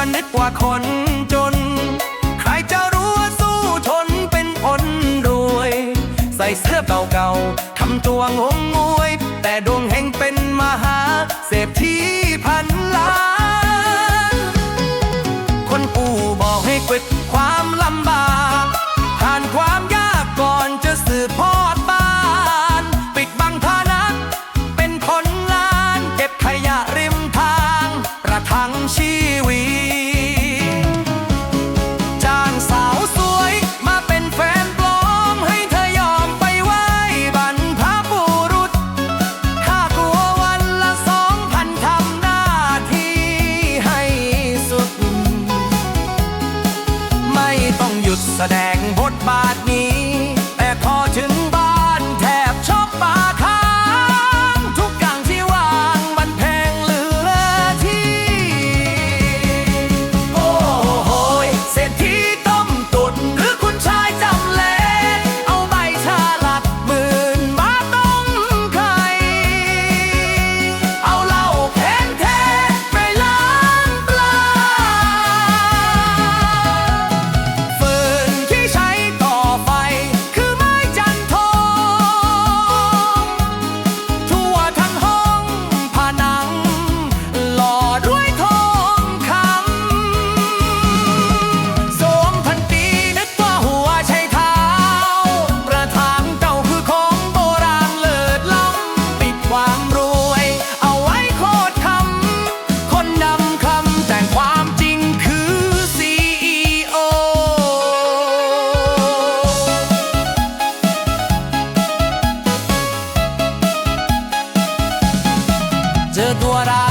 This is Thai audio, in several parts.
็นึกว่าคนจน ใครจะรู้ว่าสู้ทนเป็นคนรวย ใส่เสื้อเก่าๆทำตัวงงงวย แสดงบทบาท said what I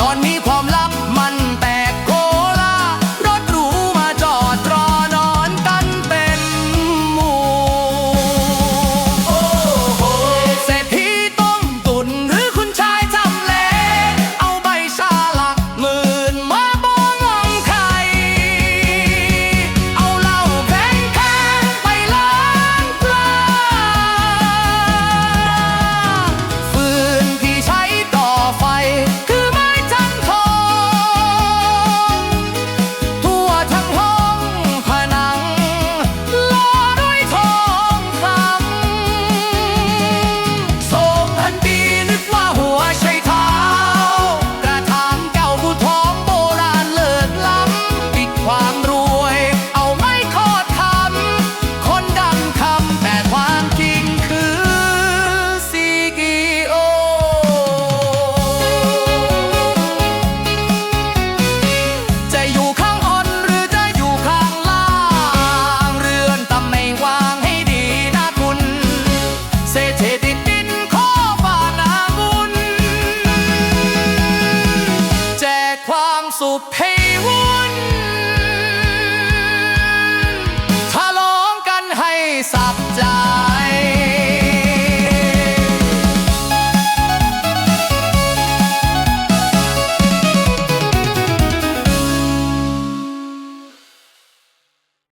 ตอนนี้ความลับ